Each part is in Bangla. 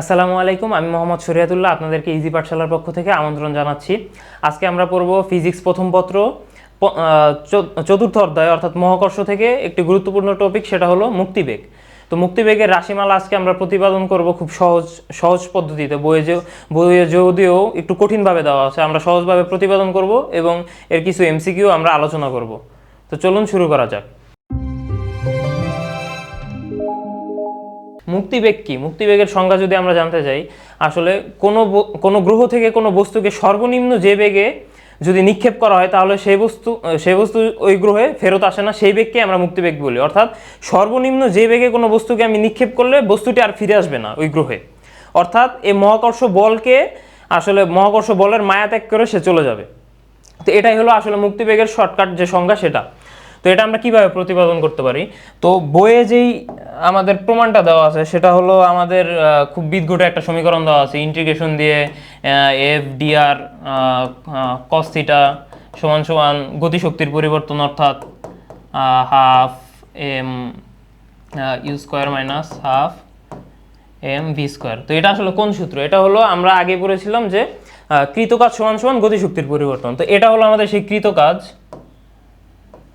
আসসালামু আলাইকুম, আমি মোহাম্মদ শরিয়াতুল্লাহ, আপনাদেরকে ইজি পাঠশালার পক্ষ থেকে আমন্ত্রণ জানাচ্ছি। আজকে আমরা পড়ব ফিজিক্স প্রথম পত্র চতুর্থ অধ্যায়, অর্থাৎ মহাকর্ষ থেকে একটি গুরুত্বপূর্ণ টপিক সেটা হলো মুক্তিবেগ। তো মুক্তিবেগের রাশিমালা আজকে আমরা প্রতিপাদন করব খুব সহজ সহজ পদ্ধতিতে। বইয়ে যে বইয়ে যদিও একটু কঠিনভাবে দেওয়া আছে, আমরা সহজভাবে প্রতিপাদন করব এবং এর কিছু এমসিকিউ আমরা আলোচনা করব। তো চলুন শুরু করা যাক। মুক্তিবেগ কি? মুক্তিবেগের সংজ্ঞা যদি আমরা জানতে চাই, আসলে কোনো কোনো গ্রহ থেকে কোনো বস্তুকে সর্বনিম্ন যে বেগে যদি নিক্ষেপ করা হয়, তাহলে সেই বস্তু সেই বস্তু ওই গ্রহে ফেরত আসে না, সেই বেগকে আমরা মুক্তিবেগ বলি। অর্থাৎ সর্বনিম্ন যে বেগে কোনো বস্তুকে আমি নিক্ষেপ করলে বস্তুটি আর ফিরে আসবে না ওই গ্রহে। অর্থাৎ এই মহাকর্ষ বলকে আসলে মহাকর্ষ বলের মায়া ত্যাগ করে সে চলে যাবে। তো এটাই হলো আসলে মুক্তিবেগের শর্টকাট যে সংজ্ঞা সেটা। তো এটা আমরা কীভাবে প্রতিপাদন করতে পারি? তো বইয়ে যেই আমাদের প্রমাণটা দেওয়া আছে, সেটা হলো আমাদের খুব বিদঘুটে একটা সমীকরণ দেওয়া আছে ইন্টিগ্রেশন দিয়ে এফ ডিআর কস্থিটা সমান সমান গতিশক্তির পরিবর্তন অর্থাৎ half M U square minus half M V square তো এটা আসলে কোন সূত্র? এটা হলো আমরা আগে পড়েছিলাম যে কৃতকাজ সমান সমান গতিশক্তির পরিবর্তন। তো এটা হলো আমাদের সেই কৃতকাজ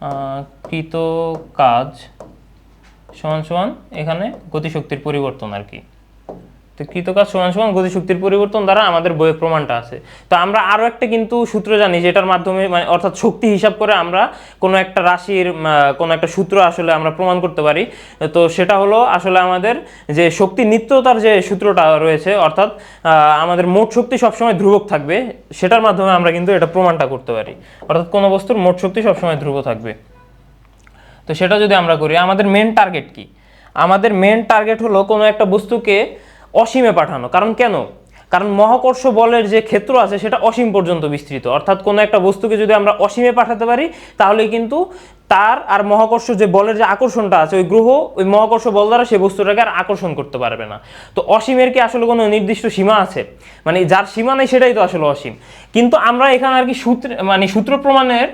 আহ, কৃতকাজ সমান সমান এখানে গতিশক্তির পরিবর্তন আর কি। তো কৃতকাজ সমান সমান গতিশক্তির পরিবর্তন দ্বারা আমাদের বইয়ের প্রমাণটা আছে। তো আমরা আরও একটা কিন্তু সূত্র জানি, যেটার মাধ্যমে মানে অর্থাৎ শক্তি হিসাব করে আমরা কোনো একটা রাশির কোনো একটা সূত্র আসলে আমরা প্রমাণ করতে পারি। তো সেটা হলো আসলে আমাদের যে শক্তি নিত্যতার যে সূত্রটা রয়েছে, অর্থাৎ আমাদের মোট শক্তি সবসময় ধ্রুবক থাকবে, সেটার মাধ্যমে আমরা কিন্তু এটা প্রমাণটা করতে পারি। অর্থাৎ কোনো বস্তুর মোট শক্তি সবসময় ধ্রুব থাকবে। তো সেটা যদি আমরা করি, আমাদের মেন টার্গেট কি? আমাদের মেন টার্গেট হলো কোনো একটা বস্তুকে অসীমে পাঠানো। কারণ কেন? কারণ মহাকর্ষ বলের যে ক্ষেত্র আছে, সেটা অসীম পর্যন্ত বিস্তৃত। অর্থাৎ কোনো একটা বস্তুকে যদি আমরা অসীমে পাঠাতে পারি, তাহলে কিন্তু তার আর মহাকর্ষ যে বলের যে আকর্ষণটা আছে, ওই গ্রহ ওই মহাকর্ষ বল দ্বারা সেই বস্তুটাকে আর আকর্ষণ করতে পারবে না। তো অসীমের কি আসলে কোনো নির্দিষ্ট সীমা আছে? মানে যার সীমা নেই সেটাই তো আসলে অসীম। কিন্তু আমরা এখানে আর কি সূত্র মানে সূত্র প্রমাণের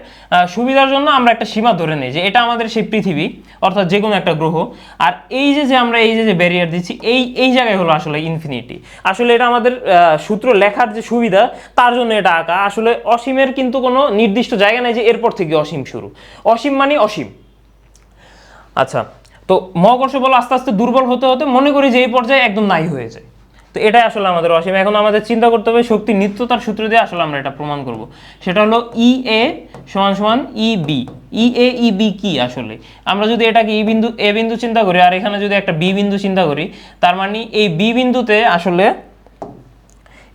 সুবিধার জন্য আমরা একটা সীমা ধরে নিই যে এটা আমাদের সেই পৃথিবী, অর্থাৎ যে কোনো একটা গ্রহ। আর এই যে যে আমরা এই যে যে ব্যারিয়ার দিচ্ছি, এই এই জায়গায় হলো আসলে ইনফিনিটি আসলে এটা আমাদের সূত্র লেখার যে সুবিধা, তার জন্য এটা আঁকা। আসলে অসীমের কিন্তু কোনো নির্দিষ্ট জায়গা নেই যে এরপর থেকে অসীম শুরু। অসীম মানে অসীম। আচ্ছা তো মহাকর্ষ বল আস্তে আস্তে দুর্বল হতে হতে মনে করি যে এই পর্যায়ে একদম নাই হয়ে যায়। তো এটাই আসলে আমাদের অসীম। এখন আমাদের চিন্তা করতে হবে শক্তি নিত্যতার সূত্র দিয়ে আসলে আমরা এটা প্রমাণ করব। সেটা হলো ই এ সমান সমান ই বি ই এ ই বি কি আসলে? আমরা যদি এটাকে ই বিন্দু এ বিন্দু চিন্তা করি, আর এখানে যদি একটা বি বিন্দু চিন্তা করি, তার মানে এই বি বিন্দুতে আসলে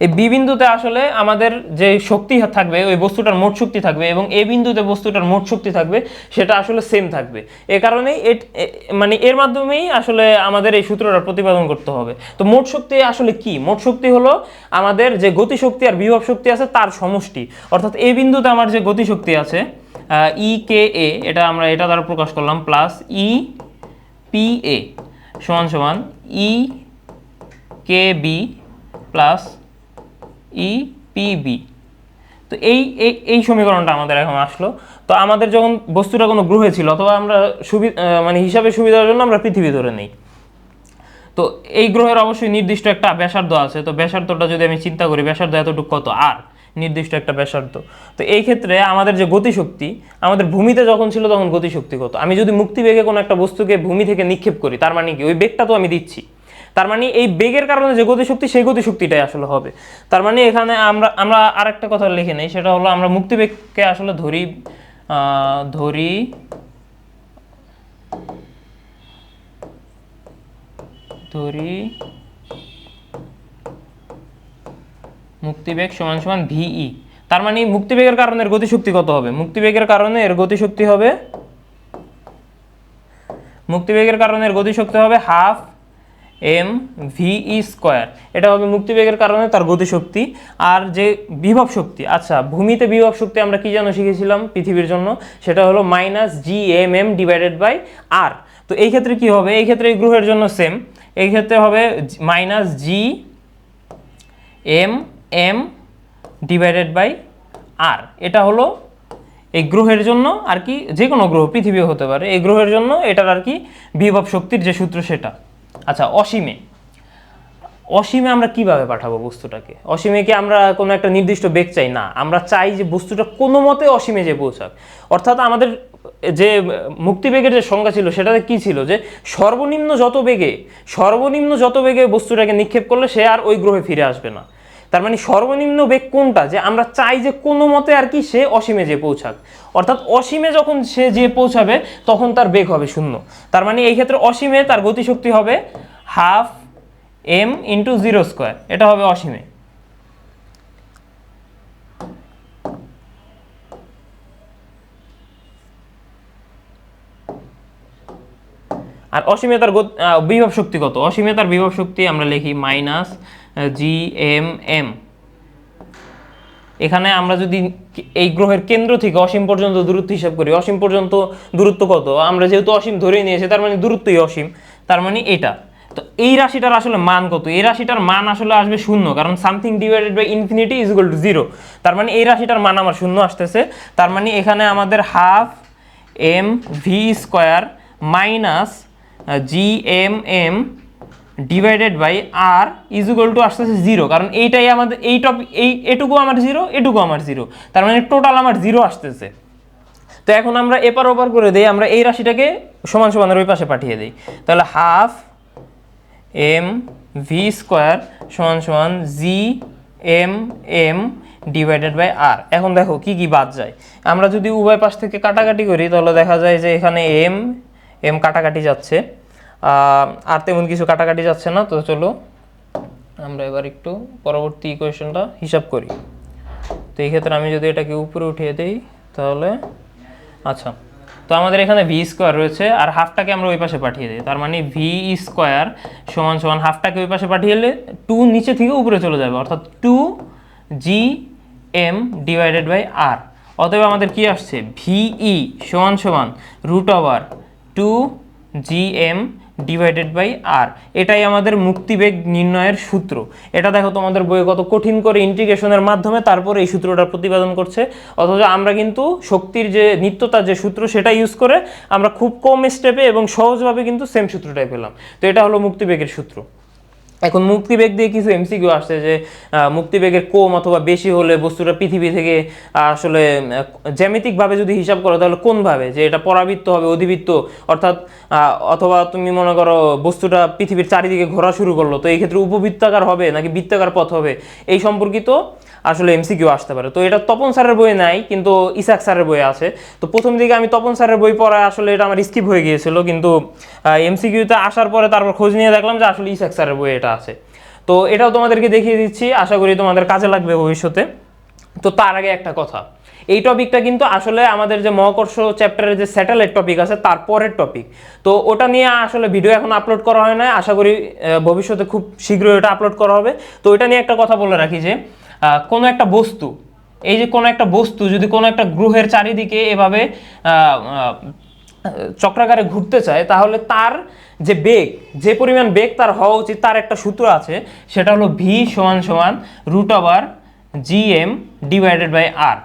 এই বি বিন্দুতে আসলে আমাদের যে শক্তি থাকবে, ওই বস্তুটার মোট শক্তি থাকবে এবং এ বিন্দুতে বস্তুটার মোট শক্তি থাকবে, সেটা আসলে সেম থাকবে। এ কারণেই মানে এর মাধ্যমেই আসলে আমাদের এই সূত্রটা প্রতিপাদন করতে হবে। তো মোট শক্তি আসলে কি? মোট শক্তি হলো আমাদের যে গতিশক্তি আর বিভব শক্তি আছে, তার সমষ্টি। অর্থাৎ এ বিন্দুতে আমার যে গতিশক্তি আছে ই কে এ এটা আমরা এটা দ্বারা প্রকাশ করলাম প্লাস ই পি এ সমান সমান E K B plus E PB তো এই, এই- এই সমীকরণটা আমাদের এখন আসলো। তো আমাদের যখন বস্তুটা কোনো গ্রহে ছিল অথবা আমরা সুবিধা মানে হিসাবে সুবিধার জন্য আমরা পৃথিবী ধরে নেই। তো এই গ্রহের অবশ্যই নির্দিষ্ট একটা ব্যাসার্ধ আছে। তো ব্যাসার্ধটা যদি আমি চিন্তা করি, ব্যাসার্ধ এতটুকু কত? আর নির্দিষ্ট একটা ব্যাসার্ধ। তো এই ক্ষেত্রে আমাদের যে গতিশক্তি, আমাদের ভূমিতে যখন ছিল তখন গতিশক্তি কত? আমি যদি মুক্তিবেগে কোনো একটা বস্তুকে ভূমি থেকে নিক্ষেপ করি, তার মানে কি? ওই বেগটা তো আমি দিচ্ছি। তার মানে এই বেগের কারণে যে গতিশক্তি, সেই গতিশক্তিটাই আসলে হবে। তার মানে এখানে আমরা আমরা আরেকটা কথা লিখে নেই, সেটা হলো আমরা মুক্তিবেগকে আসলে ধরি ধরি ধরি মুক্তিবেগ সমান সমান ভিই তার মানে মুক্তিবেগের কারণে এর গতিশক্তি কত হবে? মুক্তিবেগের কারণে এর গতিশক্তি হবে, মুক্তিবেগের কারণে এর গতিশক্তি হবে হাফ এম ভিই স্কোয়ার এটা হবে মুক্তিবেগের কারণে তার গতিশক্তি আর যে বিভব শক্তি। আচ্ছা ভূমিতে বিভব শক্তি আমরা কি যেন শিখেছিলাম পৃথিবীর জন্য? সেটা হলো minus G M M divided by R তো এই ক্ষেত্রে কি হবে? এই ক্ষেত্রে এই গ্রহের জন্য সেম এই ক্ষেত্রে হবে minus G M M divided by R এটা হলো এই গ্রহের জন্য আর কি যে কোনো গ্রহ, পৃথিবীও হতে পারে। এই গ্রহের জন্য এটার আর কি বিভব শক্তির যে সূত্র সেটা। আচ্ছা অসীমে। অসীমে আমরা কীভাবে পাঠাবো বস্তুটাকে? অসীমে কি আমরা কোনো একটা নির্দিষ্ট বেগ চাই? না, আমরা চাই যে বস্তুটা কোনো মতে অসীমে যে পৌঁছাক। অর্থাৎ আমাদের যে মুক্তিবেগের যে সংজ্ঞা ছিল, সেটাতে কি ছিল? যে সর্বনিম্ন যত বেগে, সর্বনিম্ন যত বেগে বস্তুটাকে নিক্ষেপ করলে সে আর ওই গ্রহে ফিরে আসবে না। তার মানে সর্বনিম্ন বেগ কোনটা? যে আমরা চাই যে কোনো মতে আর কি সে অসীমে যে পৌঁছাক। অর্থাৎ অসীমে যখন সে যে পৌঁছাবে, তখন তার বেগ হবে শূন্য। তার মানে এই ক্ষেত্রে অসীমে তার গতিশক্তি হবে half M into zero square. এটা হবে অসীমে। আর অসীমে তার বিভব শক্তি কত? অসীমে তার বিভব শক্তি আমরা লিখি মাইনাস জি এম এম এখানে আমরা যদি এই গ্রহের কেন্দ্র থেকে অসীম পর্যন্ত দূরত্ব হিসাব করি, অসীম পর্যন্ত দূরত্ব কত? আমরা যেহেতু অসীম ধরেই নিয়েছি, তার মানে দূরত্বই অসীম, তার মানে এটা। তো এই রাশিটার আসলে মান কত? এই রাশিটার মান আসলে আসবে শূন্য, কারণ something divided by infinity is equal to zero তার মানে এই রাশিটার মান আমার শূন্য আসতেছে, তার মানে এখানে আমাদের half M V square minus G M M divided by R is equal to আসতেছে জিরো কারণ এইটাই আমাদের, এই টপিক এই, এটুকু আমার জিরো এটুকু আমার জিরো তার মানে টোটাল আমার জিরো আসতেছে। তো এখন আমরা এপার ওপার করে দিই, আমরা এই রাশিটাকে সমান সমানের ওই পাশে পাঠিয়ে দিই। তাহলে হাফ এম ভি স্কোয়ার সমান সমান G M M divided by R এখন দেখো কি কি বাদ যায়। আমরা যদি উভয় পাশ থেকে কাটাকাটি করি, তাহলে দেখা যায় যে এখানে এম এম কাটাকাটি যাচ্ছে। আর তেমন কিছু কাটাকাটি যাচ্ছে না, তো চলো আমরা এবার একটু পরবর্তী ইকুয়েশনটা হিসাব করি। তো এই ক্ষেত্রে আমি যদি এটাকে উপরে উঠিয়ে দিই, তাহলে আচ্ছা তো আমাদের এখানে ভি স্কোয়ার রয়েছে, আর হাফটাকে আমরা ওই পাশে পাঠিয়ে দিই, তার মানে ভি স্কোয়ার সমান সমান হাফটাকে ওই পাশে পাঠিয়ে দিলে টু নিচে থেকে উপরে চলে যাবে, অর্থাৎ two G M divided by R অতএব আমাদের কি আসছে? ভিই সমান সমান root over two G M divided by R এটাই আমাদের মুক্তিবেগ নির্ণয়ের সূত্র। এটা দেখো তোমাদের বইয়ে কত কঠিন করে ইন্টিগ্রেশনের মাধ্যমে তারপর এই সূত্রটা প্রতিপাদন করছে। অথচ আমরা কিন্তু শক্তির যে নিত্যতার যে সূত্র সেটা ইউজ করে আমরা খুব কম স্টেপে এবং সহজভাবে কিন্তু সেম সূত্রটাই পেলাম। তো এটা হলো মুক্তিবেগের সূত্র। এখন মুক্তিবেগ দিয়ে কিছু এমসিকিউ আসছে যে মুক্তিবেগের কম অথবা বেশি হলে বস্তুটা পৃথিবী থেকে আসলে জ্যামিতিকভাবে যদি হিসাব করো তাহলে কোনভাবে? যে এটা পরাবৃত্ত হবে, অধিবৃত্ত, অর্থাৎ অথবা তুমি মনে করো বস্তুটা পৃথিবীর চারিদিকে ঘোরা শুরু করল, তো এই ক্ষেত্রে উপবৃত্তাকার হবে নাকি বৃত্তাকার পথ হবে? এই সম্পর্কিত আসলে এমসিকিউ আসতে পারে। তো এটা তপন স্যারের বই নাই, কিন্তু ইসাক স্যারের বই আছে। তো প্রথম দিকে আমি তপন স্যারের বই পড়া আসলে এটা আমার স্কিপ হয়ে গিয়েছিল, কিন্তু এমসিকিউতে আসার পরে তারপর খোঁজ নিয়ে দেখলাম যে আসলে ইসাক স্যারের বই এটা আছে। তো এটাও তোমাদেরকে দেখিয়ে দিচ্ছি, আশা করি তোমাদের কাজে লাগবে ভবিষ্যতে। তো তার আগে একটা কথা, এই টপিকটা কিন্তু আসলে আমাদের যে মহাকর্ষ চ্যাপ্টারের যে স্যাটেলাইট টপিক আছে, তার পরের টপিক। তো ওটা নিয়ে আসলে ভিডিও এখন আপলোড করা হয় না আশা করি ভবিষ্যতে খুব শীঘ্রই ওটা আপলোড করা হবে। তো ওইটা নিয়ে একটা কথা বলে রাখি যে কোনো একটা বস্তু, এই যে কোনো একটা বস্তু যদি কোনো একটা গ্রহের চারিদিকে এভাবে চক্রাকারে ঘুরতে চায়, তাহলে তার যে বেগ, যে পরিমাণ বেগ তার হওয়া উচিত, তার একটা সূত্র আছে, সেটা হলো ভি সমান সমান root over G M divided by R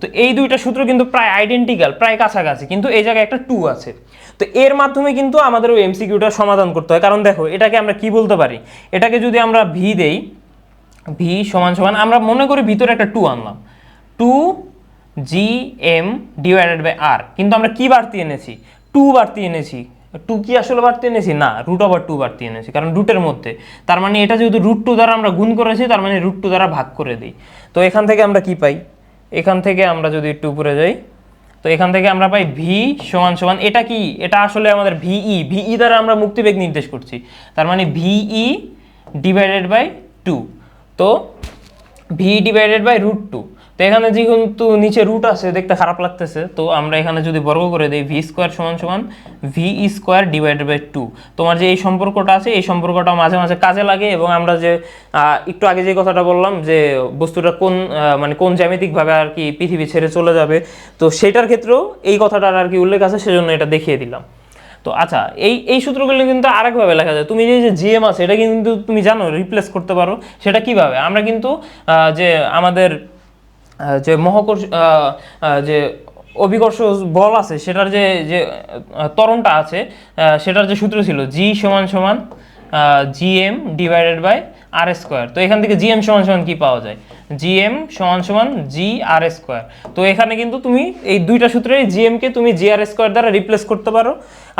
তো এই দুইটা সূত্র কিন্তু প্রায় আইডেন্টিক্যাল প্রায় কাছাকাছি, কিন্তু এই জায়গায় একটা টু আছে। তো এর মাধ্যমে কিন্তু আমাদের ওই এমসিকিউটা সমাধান করতে হয়। কারণ দেখো, এটাকে আমরা কি বলতে পারি? এটাকে যদি আমরা ভি দেই ভি সমান সমান, আমরা মনে করি ভিতরে একটা টু আনলাম। Two G M divided by R কিন্তু আমরা কি বাড়তি এনেছি? টু বাড়তি এনেছি। টু কি আসলে বাড়তি এনেছি? না রুট ওভার টু বাড়তি এনেছি, কারণ রুটের মধ্যে। তার মানে এটা যেহেতু রুট টু দ্বারা আমরা গুণ করেছি, তার মানে রুট টু দ্বারা ভাগ করে দিই। তো এখান থেকে আমরা কি পাই? এখান থেকে আমরা যদি একটু উপরে যাই, তো এখান থেকে আমরা পাই ভি সমান সমান, এটা কি? এটা আসলে আমাদের ভিই ভিই দ্বারা আমরা মুক্তিবেগ নির্দেশ করছি। তার মানে V E divided by two তো V divided by root two তো এখানে যেহেতু নিচে রুট আছে, দেখতে খারাপ লাগতেছে, তো আমরা এখানে যদি বর্গ করে দিই ভি স্কোয়ার সমান সমান V square divided by two তোমার যে এই সম্পর্কটা আছে, এই সম্পর্কটা মাঝে মাঝে কাজে লাগে এবং আমরা যে একটু আগে যে কথাটা বললাম যে বস্তুটা কোন মানে কোন জ্যামিতিকভাবে আর কি পৃথিবী ছেড়ে চলে যাবে, তো সেটার ক্ষেত্রেও এই কথাটার আর কি উল্লেখ আছে, সেজন্য এটা দেখিয়ে দিলাম। তো আচ্ছা এই এই সূত্রগুলো কিন্তু আরেকভাবে লেখা যায়। তুমি যে জিএম আছে, এটা কিন্তু তুমি জানো রিপ্লেস করতে পারো। সেটা কীভাবে? আমরা কিন্তু যে আমাদের যে মহাকর্ষ যে অভিকর্ষ বল আছে, সেটার যে যে তরণটা আছে সেটার যে সূত্র ছিল জি সমান সমান G M divided by R square তো এখান থেকে জিএম সমান সমান কি পাওয়া যায়? জিএম সমান সমান জি আর স্কোয়ার তো এখানে কিন্তু তুমি এই দুইটা সূত্রে জিএম কে তুমি জি আর স্কোয়ার দ্বারা রিপ্লেস করতে পারো।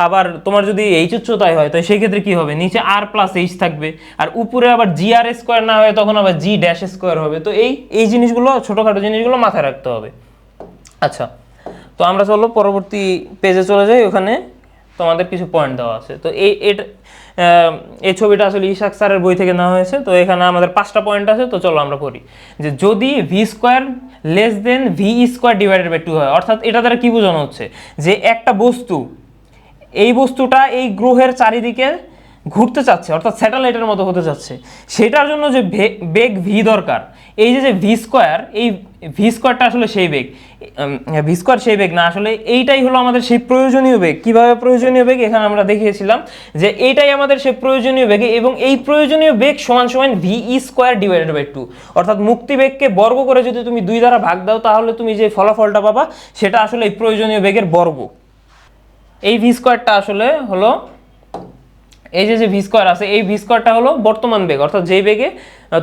আবার তোমার যদি এইচ উচ্চতায় হয়, তো সেই ক্ষেত্রে কি হবে? নিচে আর প্লাস এইচ থাকবে। আর উপরে আবার জি আর স্কোয়ার না হয় তখন আবার জি ড্যাশ স্কোয়ার হবে। তো এই এই জিনিসগুলো, ছোটোখাটো জিনিসগুলো মাথায় রাখতে হবে। আচ্ছা তো আমরা চলো পরবর্তী পেজে চলে যাই। ওখানে তোমাদের কিছু পয়েন্ট দেওয়া আছে। তো এই এটা এই ছবিটা আসলে ইশাক স্যারের বই থেকে নেওয়া হয়েছে। তো এখানে আমাদের পাঁচটা পয়েন্ট আছে। তো চলো আমরা পড়ি। যে যদি V square less than V square divided by two হয়, অর্থাৎ এটা দ্বারা কী বোঝানো হচ্ছে? যে একটা বস্তু, এই বস্তুটা এই গ্রহের চারিদিকে ঘুরতে চাচ্ছে, অর্থাৎ স্যাটেলাইটের মতো হতে চাচ্ছে সেটার জন্য যে বেগ ভি দরকার, এই যে যে ভি স্কোয়ার এই ভি স্কোয়ারটা আসলে সেই বেগ। ভি স্কোয়ার সেই বেগ না, আসলে এইটাই হলো আমাদের সেই প্রয়োজনীয় বেগ। কীভাবে প্রয়োজনীয় বেগ? এখানে আমরা দেখিয়েছিলাম যে এইটাই আমাদের সেই প্রয়োজনীয় বেগ এবং এই প্রয়োজনীয় বেগ সমান সমান V E square divided by two অর্থাৎ মুক্তি বেগকে বর্গ করে যদি তুমি দুই দ্বারা ভাগ দাও, তাহলে তুমি যে ফলাফলটা পাবা, সেটা আসলে এই প্রয়োজনীয় বেগের বর্গ। এই ভি স্কোয়ারটা আসলে হলো এই যে যে ভি স্কোয়ার আছে, এই ভি স্কোয়ারটা হলো বর্তমান বেগ। অর্থাৎ যেই বেগে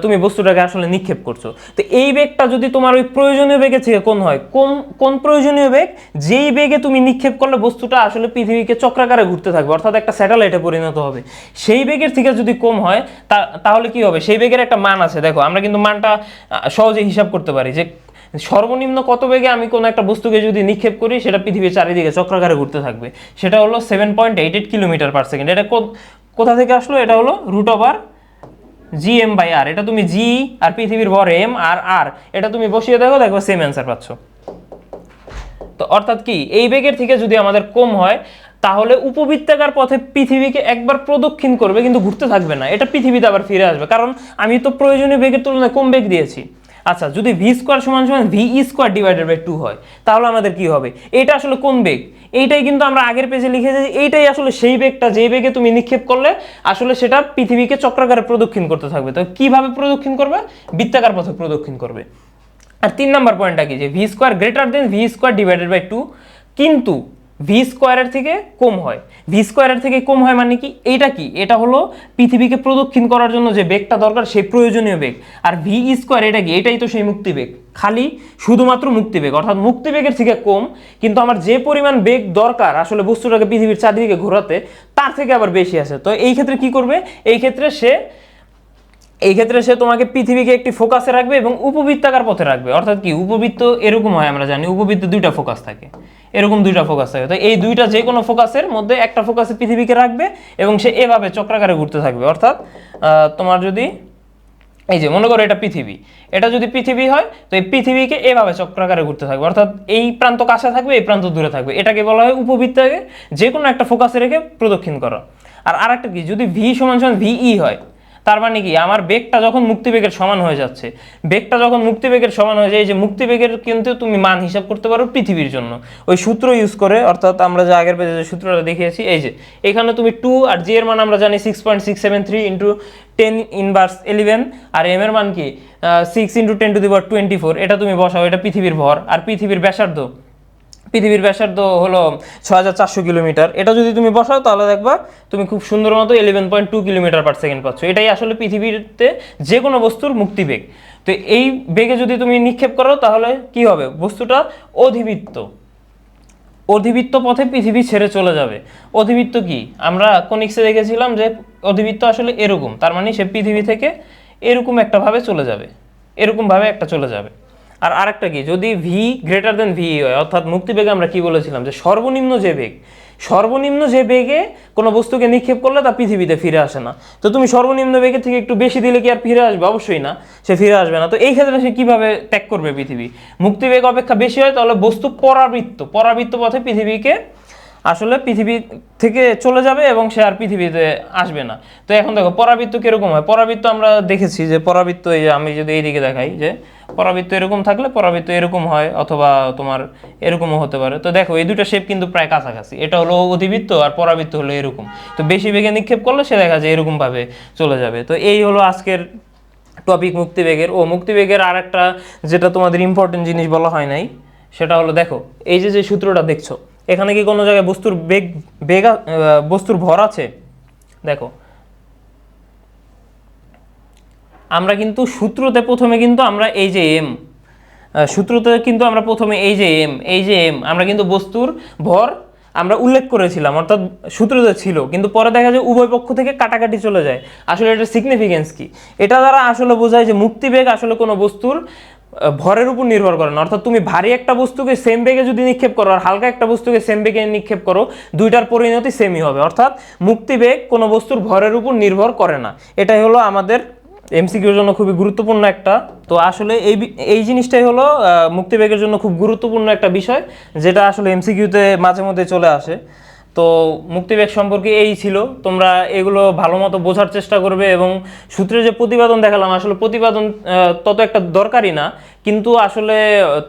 তুমি বস্তুটাকে আসলে নিক্ষেপ করছ। তো এই বেগটা যদি তোমার ওই প্রয়োজনীয় বেগের থেকে কোন হয় কোন কোন প্রয়োজনীয় বেগ, যেই বেগে তুমি নিক্ষেপ করলে বস্তুটা আসলে পৃথিবীকে চক্রাকারে ঘুরতে থাকবে, অর্থাৎ একটা স্যাটেলাইটে পরিণত হবে। সেই বেগের থেকে যদি কম হয় তাহলে কি হবে? সেই বেগের একটা মান আছে। দেখো, আমরা কিন্তু মানটা সহজে হিসাব করতে পারি যে, সর্বনিম্ন কত বেগে আমি কোনো একটা বস্তুকে যদি নিক্ষেপ করি, সেটা পৃথিবীর চারিদিকে চক্রাকারে ঘুরতে থাকবে। সেটা হলো seven point eight eight kilometre per second এটা কোথা থেকে আসলো? এটা হলো root over G M by R এটা তুমি জি আর পৃথিবীর ভর এম আর আর এটা তুমি বসিয়ে দেখো দেখো সেম অ্যান্সার পাচ্ছ। তো অর্থাৎ কি, এই বেগের থেকে যদি আমাদের কম হয়, তাহলে উপবৃত্তাকার পথে পৃথিবীকে একবার প্রদক্ষিণ করবে, কিন্তু ঘুরতে থাকবে না। এটা পৃথিবীতে আবার ফিরে আসবে। কারণ আমি তো প্রয়োজনীয় বেগের তুলনায় কম বেগ দিয়েছি। আচ্ছা যদি ভি স্কোয়ার সমান সমান V square divided by two হয়, তাহলে আমাদের কি হবে? এটা আসলে কোন বেগ? এইটাই কিন্তু আমরা আগের পেজে লিখেছি যে এইটাই আসলে সেই বেগটা, যেই বেগে তুমি নিক্ষেপ করলে, আসলে সেটা পৃথিবীকে চক্রাকারে প্রদক্ষিণ করতে থাকবে। তো কীভাবে প্রদক্ষিণ করবে? বৃত্তাকার পথে প্রদক্ষিণ করবে। আর তিন নম্বর পয়েন্টটা কি? যে V square greater than V square divided by two কিন্তু ভি স্কোয়ারের থেকে কম হয়। ভি স্কোয়ারের থেকে কম হয় মানে কি? এইটা কি? এটা হলো পৃথিবীকে প্রদক্ষিণ করার জন্য যে বেগটা দরকার, সেই প্রয়োজনীয় বেগ। আর ভি স্কোয়ার এটা কি? এটাই তো সেই মুক্তি বেগ। খালি শুধুমাত্র মুক্তি বেগ। অর্থাৎ মুক্তি বেগের থেকে কম, কিন্তু আমার যে পরিমাণ বেগ দরকার, আসলে বস্তুটাকে পৃথিবীর চারিদিকে ঘোরাতে, তার থেকে আবার বেশি আছে। তো এই ক্ষেত্রে কি করবে? এই ক্ষেত্রে সে, এই ক্ষেত্রে সে তোমাকে পৃথিবীকে একটি ফোকাসে রাখবে এবং উপবৃত্তাকার পথে রাখবে। অর্থাৎ কি? উপবৃত্ত এরকম হয় আমরা জানি। উপবৃত্তে দুইটা ফোকাস থাকে। এরকম দুইটা ফোকাস থাকে। তো এই দুইটা যে কোনো ফোকাসের মধ্যে একটা ফোকাসে পৃথিবীকে রাখবে এবং সে এভাবে চক্রাকারে ঘুরতে থাকবে। অর্থাৎ তোমার যদি, এই যে মনে করো এটা পৃথিবী। এটা যদি পৃথিবী হয়, তো এই পৃথিবীকে এভাবে চক্রাকারে ঘুরতে থাকবে। অর্থাৎ এই প্রান্ত কাছে থাকবে, এই প্রান্ত দূরে থাকবে। এটাকে বলা হয় উপবৃত্তাকে যে কোনো একটা ফোকাসে রেখে প্রদক্ষিণ করা। আর আরেকটা কি? যদি ভি সমান সমান ভিই হয় তার মানে কি? আমার বেগটা যখন মুক্তিবেগের সমান হয়ে যাচ্ছে, বেগটা যখন মুক্তিবেগের সমান হয়ে যায় যে মুক্তিবেগের কিন্তু তুমি মান হিসাব করতে পারো পৃথিবীর জন্য। ওই সূত্র ইউজ করে, অর্থাৎ আমরা যে আগের পেজে যে সূত্রটা দেখিয়েছি, এই যে, এখানে তুমি টু আর জি এর মান আমরা জানি six point six seven three into ten inverse eleven আর এম এর মান কি? Six into ten to the power twenty four এটা তুমি বসাও, এটা পৃথিবীর ভর, আর পৃথিবীর ব্যাসার্ধ পৃথিবীর ব্যাসার্ধ হলো ছ হাজার চারশো কিলোমিটার। এটা যদি তুমি বসাও তাহলে দেখবা তুমি খুব সুন্দর মতো eleven point two kilometre per second পাচ্ছ। এটাই আসলে পৃথিবীতে যে কোনো বস্তুর মুক্তি বেগ তো এই বেগে যদি তুমি নিক্ষেপ করো তাহলে কি হবে? বস্তুটা অধিবৃত্ত। অধিবৃত্ত পথে পৃথিবী ছেড়ে চলে যাবে। অধিবৃত্ত কি? আমরা কনিক্সে দেখেছিলাম যে অধিবৃত্ত আসলে এরকম। তার মানে সে পৃথিবী থেকে এরকম একটা ভাবে চলে যাবে। এরকম ভাবে একটা চলে যাবে। আর আরেকটা কি, যদি ভি গ্রেটার দেন ভি হয়, অর্থাৎ মুক্তিবেগে আমরা কি বলেছিলাম? যে সর্বনিম্ন যে বেগ, সর্বনিম্ন যে বেগে কোনো বস্তুকে নিক্ষেপ করলে তা পৃথিবীতে ফিরে আসে না। তো তুমি সর্বনিম্ন বেগের থেকে একটু বেশি দিলে কি আর ফিরে আসবে? অবশ্যই না, সে ফিরে আসবে না। তো এই ক্ষেত্রে সে কীভাবে ত্যাগ করবে পৃথিবী? মুক্তিবেগ অপেক্ষা বেশি হয়, তাহলে বস্তু পরাবৃত্ত পরাবৃত্ত পথে পৃথিবীকে আসলে পৃথিবী থেকে চলে যাবে এবং সে আর পৃথিবীতে আসবে না। তো এখন দেখো, পরাবৃত্ত কীরকম হয়? পরাবৃত্ত আমরা দেখেছি যে, পরাবৃত্ত এই যে আমি যদি এইদিকে দেখাই যে পরাবৃত্ত এরকম থাকলে পরাবৃত্ত এরকম হয়, অথবা তোমার এরকমও হতে পারে। তো দেখো, এই দুটো শেপ কিন্তু প্রায় কাছাকাছি। এটা হলো অধিবৃত্ত আর পরাবৃত্ত হলো এরকম। তো বেশি বেগে নিক্ষেপ করলে সে দেখা যায় এরকম ভাবে চলে যাবে। তো এই হলো আজকের টপিক মুক্তিবেগের। ও, মুক্তিবেগের আর একটা যেটা তোমাদের ইম্পর্টেন্ট জিনিস বলা হয় নাই, সেটা হলো দেখো, এই যে যে সূত্রটা দেখছ, এখানে কি কোনো জায়গায় বস্তুর বেগ বেগ বস্তুর ভর আছে? দেখো আমরা কিন্তু সূত্রতে প্রথমে কিন্তু আমরা এই যে এম সূত্রতে কিন্তু আমরা প্রথমে এই যে এম, এই যে এম, আমরা কিন্তু বস্তুর ভর আমরা উল্লেখ করেছিলাম, অর্থাৎ সূত্রতে ছিল, কিন্তু পরে দেখা যায় উভয় পক্ষ থেকে কাটাকাটি চলে যায়। আসলে এটার সিগনিফিকেন্স কি? এটা দ্বারা আসলে বোঝায় যে মুক্তিবেগ আসলে কোনো বস্তুর ভরের উপর নির্ভর করে না। অর্থাৎ তুমি ভারী একটা বস্তুকে সেম বেগে যদি নিক্ষেপ করো আর হালকা একটা বস্তুকে সেম বেগে নিক্ষেপ করো, দুইটার পরিণতি সেমই হবে। অর্থাৎ মুক্তিবেগ কোনো বস্তুর ভরের উপর নির্ভর করে না। এটাই হলো আমাদের এমসিকিউর জন্য খুবই গুরুত্বপূর্ণ একটা। তো আসলে এই এই জিনিসটাই হলো মুক্তিবেগের জন্য খুব গুরুত্বপূর্ণ একটা বিষয়, যেটা আসলে এমসিকিউতে মাঝে মধ্যে চলে আসে। তো মুক্তিবেগ সম্পর্কে এই ছিল। তোমরা এগুলো ভালো মতো বোঝার চেষ্টা করবে এবং সূত্রে যে প্রতিবেদন দেখালাম, আসলে প্রতিবেদন তত একটা দরকারই না। কিন্তু আসলে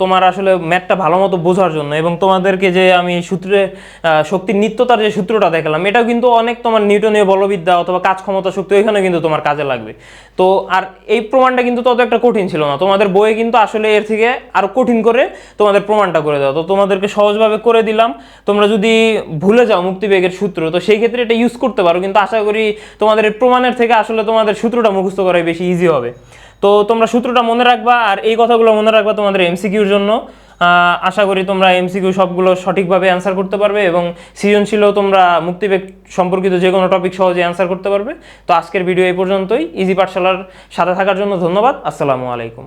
তোমার আসলে ম্যাথটা ভালো মতো বোঝার জন্য এবং তোমাদেরকে যে আমি সূত্রে শক্তির নিত্যতার যে সূত্রটা দেখালাম, এটাও কিন্তু অনেক তোমার নিউটনীয় বলবিদ্যা অথবা কাজ ক্ষমতা শক্তি ওইখানে কিন্তু তোমার কাজে লাগবে। তো আর এই প্রমাণটা কিন্তু তত একটা কঠিন ছিল না। তোমাদের বইয়ে কিন্তু আসলে এর থেকে আরও কঠিন করে তোমাদের প্রমাণটা করে দেওয়া তো তোমাদেরকে সহজভাবে করে দিলাম। তোমরা যদি ভুলে যাও মুক্তিবেগের সূত্র, তো সেই ক্ষেত্রে এটা ইউজ করতে পারো। কিন্তু আশা করি তোমাদের প্রমাণের থেকে আসলে তোমাদের সূত্রটা মুখস্থ করাই বেশি ইজি হবে। তো তোমরা সূত্রটা মনে রাখবা আর এই কথাগুলো মনে রাখবা তোমাদের এমসিকিউর জন্য। আশা করি তোমরা এমসিকিউ সবগুলো সঠিকভাবে অ্যান্সার করতে পারবে এবং সৃজনশীলও তোমরা মুক্তিবেগ সম্পর্কিত যে কোনো টপিক সহজে অ্যান্সার করতে পারবে। তো আজকের ভিডিও এই পর্যন্তই। ইজি পাঠশালার সাথে থাকার জন্য ধন্যবাদ। আসসালামু আলাইকুম।